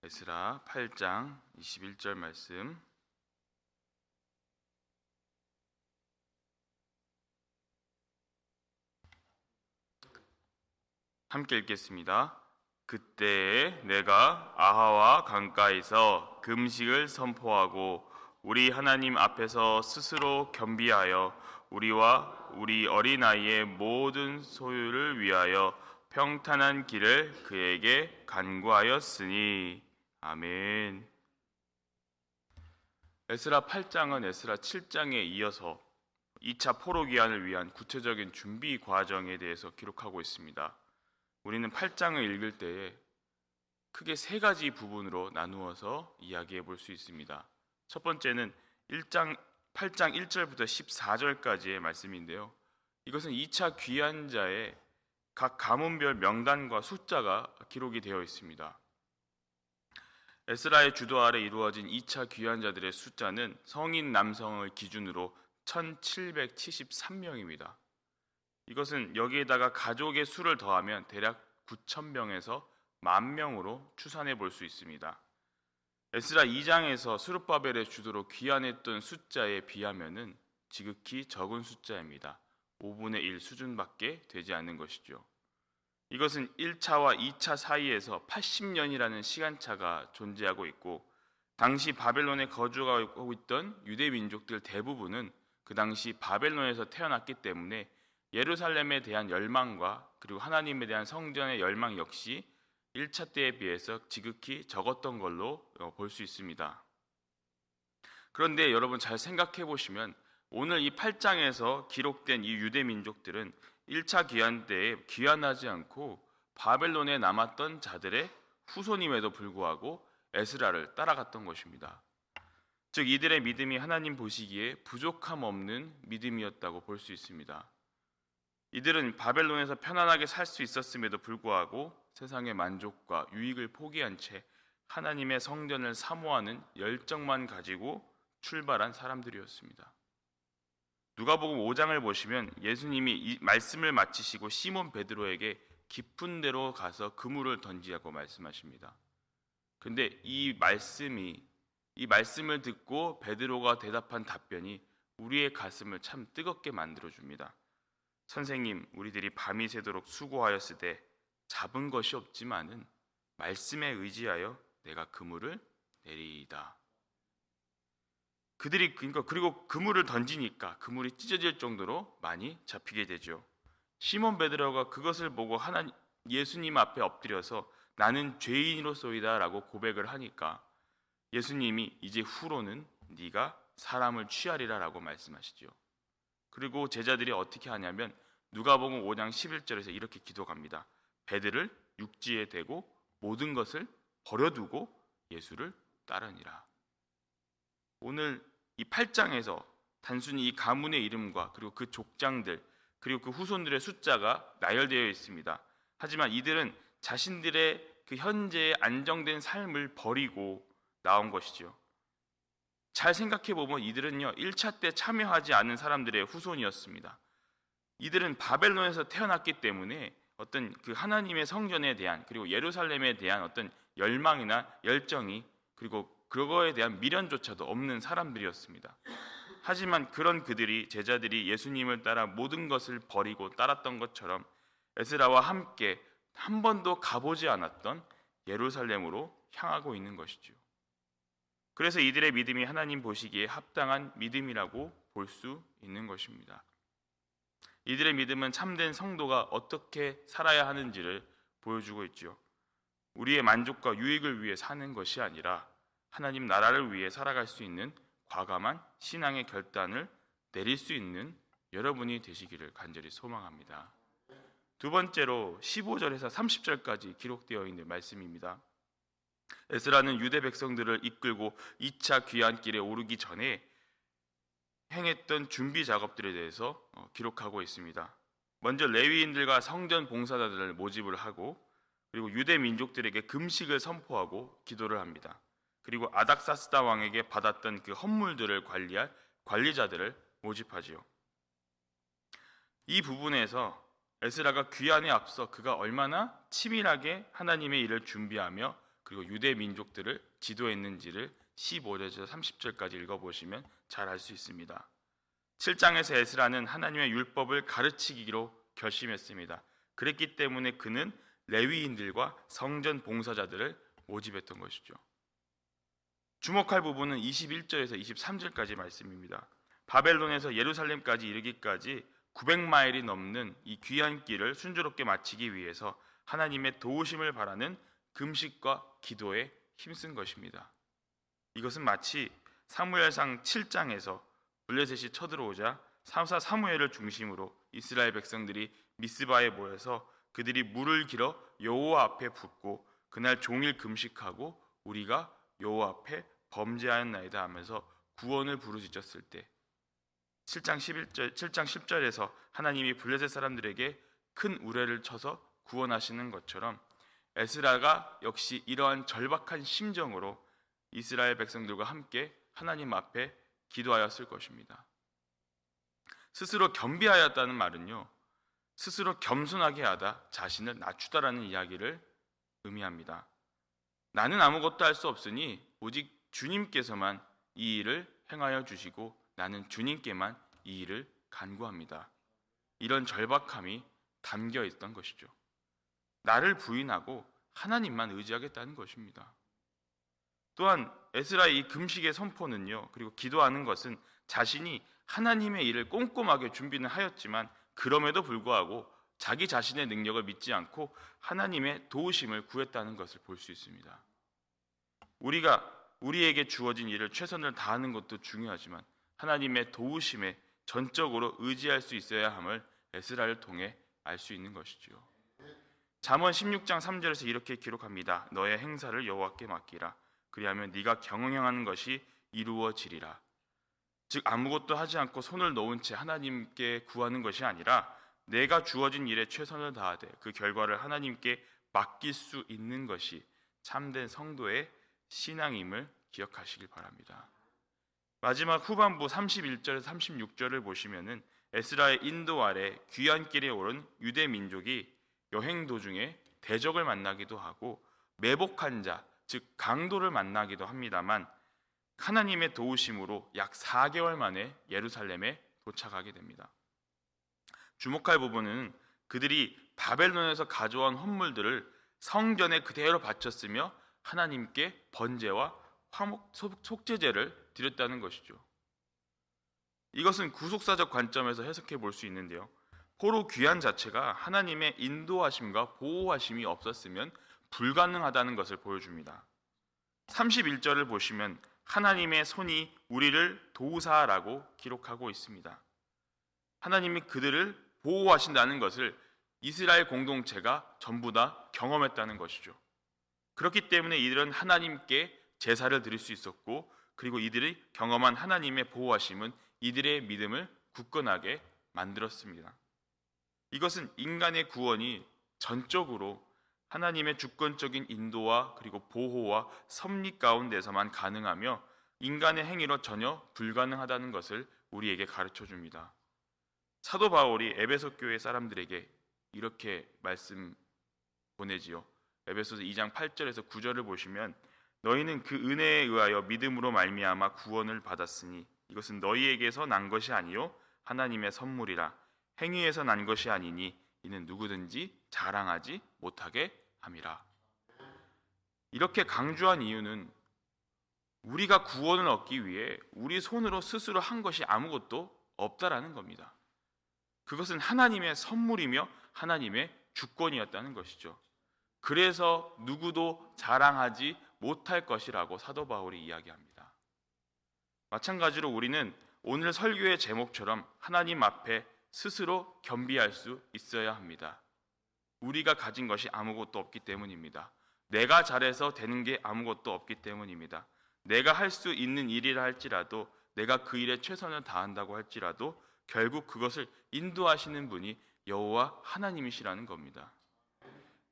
에스라 8장 21절 말씀 함께 읽겠습니다. 그때에 내가 아하와 강가에서 금식을 선포하고 우리 하나님 앞에서 스스로 겸비하여 우리와 우리 어린아이의 모든 소유를 위하여 평탄한 길을 그에게 간구하였으니 아멘. 에스라 8장은 에스라 7장에 이어서 2차 포로 기한을 위한 구체적인 준비 과정에 대해서 기록하고 있습니다. 우리는 8장을 읽을 때에 크게 세 가지 부분으로 나누어서 이야기해 볼 수 있습니다. 첫 번째는 1장 8장 1절부터 14절까지의 말씀인데요. 이것은 2차 귀환자의 각 가문별 명단과 숫자가 기록이 되어 있습니다. 에스라의 주도 아래 이루어진 2차 귀환자들의 숫자는 성인 남성을 기준으로 1773명입니다. 이것은 여기에다가 가족의 수를 더하면 대략 9천명에서 만 명으로 추산해 볼 수 있습니다. 에스라 2장에서 수르바벨의 주도로 귀환했던 숫자에 비하면은 지극히 적은 숫자입니다. 5분의 1 수준밖에 되지 않는 것이죠. 이것은 1차와 2차 사이에서 80년이라는 시간차가 존재하고 있고 당시 바벨론에 거주하고 있던 유대 민족들 대부분은 그 당시 바벨론에서 태어났기 때문에 예루살렘에 대한 열망과 그리고 하나님에 대한 성전의 열망 역시 1차 때에 비해서 지극히 적었던 걸로 어, 볼수 있습니다. 그런데 여러분 잘 생각해 보시면 오늘 이 8장에서 기록된 이 유대 민족들은 1차 귀환 때에 귀환하지 않고 바벨론에 남았던 자들의 후손임에도 불구하고 에스라를 따라갔던 것입니다. 즉 이들의 믿음이 하나님 보시기에 부족함 없는 믿음이었다고 볼 수 있습니다. 이들은 바벨론에서 편안하게 살 수 있었음에도 불구하고 세상의 만족과 유익을 포기한 채 하나님의 성전을 사모하는 열정만 가지고 출발한 사람들이었습니다. 누가복음 5장을 보시면 예수님이 이 말씀을 마치시고 시몬 베드로에게 깊은 데로 가서 그물을 던지라고 말씀하십니다. 근데 이 말씀이 이 말씀을 듣고 베드로가 대답한 답변이 우리의 가슴을 참 뜨겁게 만들어 줍니다. 선생님, 우리들이 밤이 새도록 수고하였으되 잡은 것이 없지만은 말씀에 의지하여 내가 그물을 내리이다. 그들이 그러니까 그리고 그물을 던지니까 그물이 찢어질 정도로 많이 잡히게 되죠. 시몬 베드로가 그것을 보고 하나 예수님 앞에 엎드려서 나는 죄인으로소이다라고 고백을 하니까 예수님이 이제 후로는 네가 사람을 취하리라라고 말씀하시죠. 그리고 제자들이 어떻게 하냐면 누가복음 5장 11절에서 이렇게 기도합니다. 배들을 육지에 대고 모든 것을 버려두고 예수를 따르니라. 오늘 이 8장에서 단순히 이 가문의 이름과 그리고 그 족장들 그리고 그 후손들의 숫자가 나열되어 있습니다. 하지만 이들은 자신들의 그 현재의 안정된 삶을 버리고 나온 것이죠. 잘 생각해 보면 이들은요 1차 때 참여하지 않은 사람들의 후손이었습니다. 이들은 바벨론에서 태어났기 때문에 어떤 그 하나님의 성전에 대한 그리고 예루살렘에 대한 어떤 열망이나 열정이 그리고 그거에 대한 미련조차도 없는 사람들이었습니다. 하지만 그런 그들이 제자들이 예수님을 따라 모든 것을 버리고 따랐던 것처럼 에스라와 함께 한 번도 가보지 않았던 예루살렘으로 향하고 있는 것이죠. 그래서 이들의 믿음이 하나님 보시기에 합당한 믿음이라고 볼 수 있는 것입니다. 이들의 믿음은 참된 성도가 어떻게 살아야 하는지를 보여주고 있죠. 우리의 만족과 유익을 위해 사는 것이 아니라 하나님 나라를 위해 살아갈 수 있는 과감한 신앙의 결단을 내릴 수 있는 여러분이 되시기를 간절히 소망합니다. 두 번째로 15절에서 30절까지 기록되어 있는 말씀입니다. 에스라는 유대 백성들을 이끌고 2차 귀환길에 오르기 전에 행했던 준비 작업들에 대해서 어, 기록하고 있습니다. 먼저 레위인들과 성전 봉사자들을 모집을 하고 그리고 유대 민족들에게 금식을 선포하고 기도를 합니다. 그리고 아닥사스다 왕에게 받았던 그 헌물들을 관리할 관리자들을 모집하지요. 이 부분에서 에스라가 귀환에 앞서 그가 얼마나 치밀하게 하나님의 일을 준비하며 그리고 유대 민족들을 지도했는지를 15절에서 30절까지 읽어보시면 잘 알 수 있습니다. 7장에서 에스라는 하나님의 율법을 가르치기로 결심했습니다. 그랬기 때문에 그는 레위인들과 성전 봉사자들을 모집했던 것이죠. 주목할 부분은 21절에서 23절까지 말씀입니다. 바벨론에서 예루살렘까지 이르기까지 900마일이 넘는 이 귀한 길을 순조롭게 마치기 위해서 하나님의 도우심을 바라는 금식과 기도에 힘쓴 것입니다. 이것은 마치 사무엘상 7장에서 블레셋이 쳐들어오자 삼사 사무엘을 중심으로 이스라엘 백성들이 미스바에 모여서 그들이 물을 길어 여호와 앞에 붓고 그날 종일 금식하고 우리가 여호와 앞에 범죄하였나이다 하면서 구원을 부르짖었을 때 7장 11절 7장 10절에서 하나님이 블레셋 사람들에게 큰 우레를 쳐서 구원하시는 것처럼 에스라가 역시 이러한 절박한 심정으로 이스라엘 백성들과 함께 하나님 앞에 기도하였을 것입니다. 스스로 겸비하였다는 말은요. 스스로 겸손하게 하다 자신을 낮추다라는 이야기를 의미합니다. 나는 아무것도 할 수 없으니 오직 주님께서만 이 일을 행하여 주시고 나는 주님께만 이 일을 간구합니다. 이런 절박함이 담겨 있던 것이죠. 나를 부인하고 하나님만 의지하겠다는 것입니다. 또한 에스라의 이 금식의 선포는요. 그리고 기도하는 것은 자신이 하나님의 일을 꼼꼼하게 준비는 하였지만 그럼에도 불구하고 자기 자신의 능력을 믿지 않고 하나님의 도우심을 구했다는 것을 볼 수 있습니다. 우리가 우리에게 주어진 일을 최선을 다하는 것도 중요하지만 하나님의 도우심에 전적으로 의지할 수 있어야 함을 에스라를 통해 알 수 있는 것이지요. 잠언 16장 3절에서 이렇게 기록합니다. 너의 행사를 여호와께 맡기라. 그리하면 네가 경영하는 것이 이루어지리라. 즉 아무것도 하지 않고 손을 놓은 채 하나님께 구하는 것이 아니라 내가 주어진 일에 최선을 다하되 그 결과를 하나님께 맡길 수 있는 것이 참된 성도의 신앙임을 기억하시길 바랍니다. 마지막 후반부 31절 36절을 보시면은 에스라의 인도 아래 귀한 길에 오른 유대 민족이 여행 도중에 대적을 만나기도 하고 매복한 자, 즉 강도를 만나기도 합니다만 하나님의 도우심으로 약 4개월 만에 예루살렘에 도착하게 됩니다. 주목할 부분은 그들이 바벨론에서 가져온 헌물들을 성전에 그대로 바쳤으며 하나님께 번제와 화목 속죄제를 드렸다는 것이죠. 이것은 구속사적 관점에서 해석해 볼 수 있는데요. 포로 귀한 자체가 하나님의 인도하심과 보호하심이 없었으면 불가능하다는 것을 보여줍니다. 31절을 보시면 하나님의 손이 우리를 도우사라고 기록하고 있습니다. 하나님이 그들을 보호하신다는 것을 이스라엘 공동체가 전부 다 경험했다는 것이죠. 그렇기 때문에 이들은 하나님께 제사를 드릴 수 있었고 그리고 이들이 경험한 하나님의 보호하심은 이들의 믿음을 굳건하게 만들었습니다. 이것은 인간의 구원이 전적으로 하나님의 주권적인 인도와 그리고 보호와 섭리 가운데서만 가능하며 인간의 행위로 전혀 불가능하다는 것을 우리에게 가르쳐 줍니다. 사도 바울이 에베소 교회 사람들에게 이렇게 말씀 보내지요. 에베소서 2장 8절에서 9절을 보시면 너희는 그 은혜에 의하여 믿음으로 말미암아 구원을 받았으니 이것은 너희에게서 난 것이 아니요 하나님의 선물이라 행위에서 난 것이 아니니 이는 누구든지 자랑하지 못하게 함이라. 이렇게 강조한 이유는 우리가 구원을 얻기 위해 우리 손으로 스스로 한 것이 아무것도 없다라는 겁니다. 그것은 하나님의 선물이며 하나님의 주권이었다는 것이죠. 그래서 누구도 자랑하지 못할 것이라고 사도 바울이 이야기합니다. 마찬가지로 우리는 오늘 설교의 제목처럼 하나님 앞에 스스로 겸비할 수 있어야 합니다. 우리가 가진 것이 아무것도 없기 때문입니다. 내가 잘해서 되는 게 아무것도 없기 때문입니다. 내가 할 수 있는 일이라 할지라도 내가 그 일에 최선을 다한다고 할지라도 결국 그것을 인도하시는 분이 여호와 하나님이시라는 겁니다.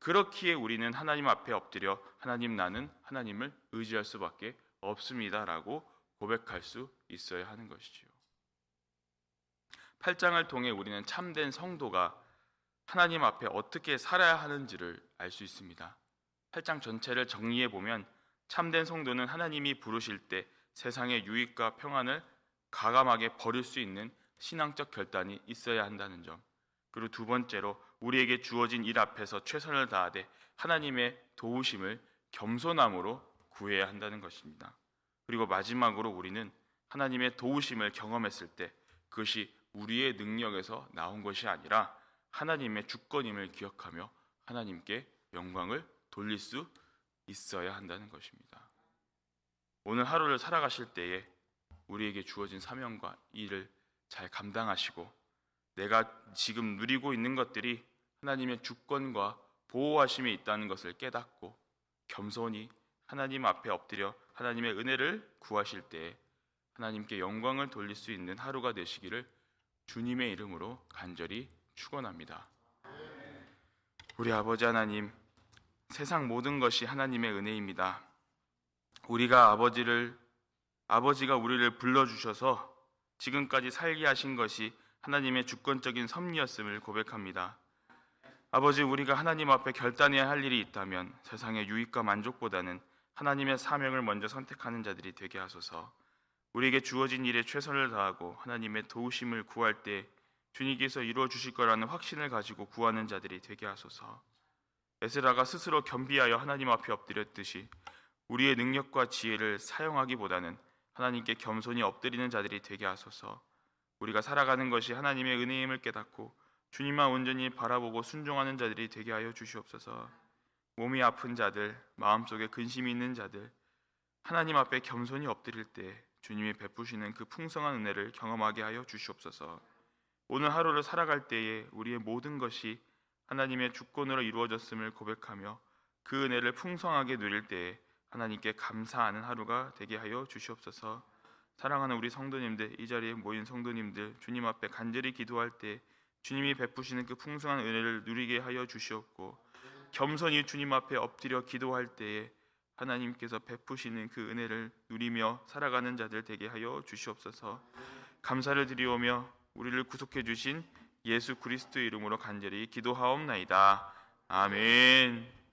그렇기에 우리는 하나님 앞에 엎드려 하나님 나는 하나님을 의지할 수밖에 없습니다라고 고백할 수 있어야 하는 것이지요. 8장을 통해 우리는 참된 성도가 하나님 앞에 어떻게 살아야 하는지를 알 수 있습니다. 8장 전체를 정리해 보면 참된 성도는 하나님이 부르실 때 세상의 유익과 평안을 가감하게 버릴 수 있는 신앙적 결단이 있어야 한다는 점. 그리고 두 번째로 우리에게 주어진 일 앞에서 최선을 다하되 하나님의 도우심을 겸손함으로 구해야 한다는 것입니다. 그리고 마지막으로 우리는 하나님의 도우심을 경험했을 때 그것이 우리의 능력에서 나온 것이 아니라 하나님의 주권임을 기억하며 하나님께 영광을 돌릴 수 있어야 한다는 것입니다. 오늘 하루를 살아가실 때에 우리에게 주어진 사명과 일을 잘 감당하시고 내가 지금 누리고 있는 것들이 하나님의 주권과 보호하심에 있다는 것을 깨닫고 겸손히 하나님 앞에 엎드려 하나님의 은혜를 구하실 때에 하나님께 영광을 돌릴 수 있는 하루가 되시기를 주님의 이름으로 간절히 축원합니다. 우리 아버지 하나님, 세상 모든 것이 하나님의 은혜입니다. 우리가 아버지를 아버지가 우리를 불러 주셔서 지금까지 살게 하신 것이 하나님의 주권적인 섭리였음을 고백합니다. 아버지 우리가 하나님 앞에 결단해야 할 일이 있다면 세상의 유익과 만족보다는 하나님의 사명을 먼저 선택하는 자들이 되게 하소서. 우리에게 주어진 일에 최선을 다하고 하나님의 도우심을 구할 때 주님께서 이루어 주실 거라는 확신을 가지고 구하는 자들이 되게 하소서. 에스라가 스스로 겸비하여 하나님 앞에 엎드렸듯이 우리의 능력과 지혜를 사용하기보다는 하나님께 겸손히 엎드리는 자들이 되게 하소서. 우리가 살아가는 것이 하나님의 은혜임을 깨닫고 주님만 온전히 바라보고 순종하는 자들이 되게 하여 주시옵소서. 몸이 아픈 자들, 마음속에 근심이 있는 자들, 하나님 앞에 겸손히 엎드릴 때 주님이 베푸시는 그 풍성한 은혜를 경험하게 하여 주시옵소서. 오늘 하루를 살아갈 때에 우리의 모든 것이 하나님의 주권으로 이루어졌음을 고백하며 그 은혜를 풍성하게 누릴 때에 하나님께 감사하는 하루가 되게 하여 주시옵소서. 사랑하는 우리 성도님들, 이 자리에 모인 성도님들, 주님 앞에 간절히 기도할 때 주님이 베푸시는 그 풍성한 은혜를 누리게 하여 주시옵고 겸손히 주님 앞에 엎드려 기도할 때에 하나님께서 베푸시는 그 은혜를 누리며 살아가는 자들 되게 하여 주시옵소서. 감사를 드리오며 우리를 구속해 주신 예수 그리스도 이름으로 간절히 기도하옵나이다. 아멘.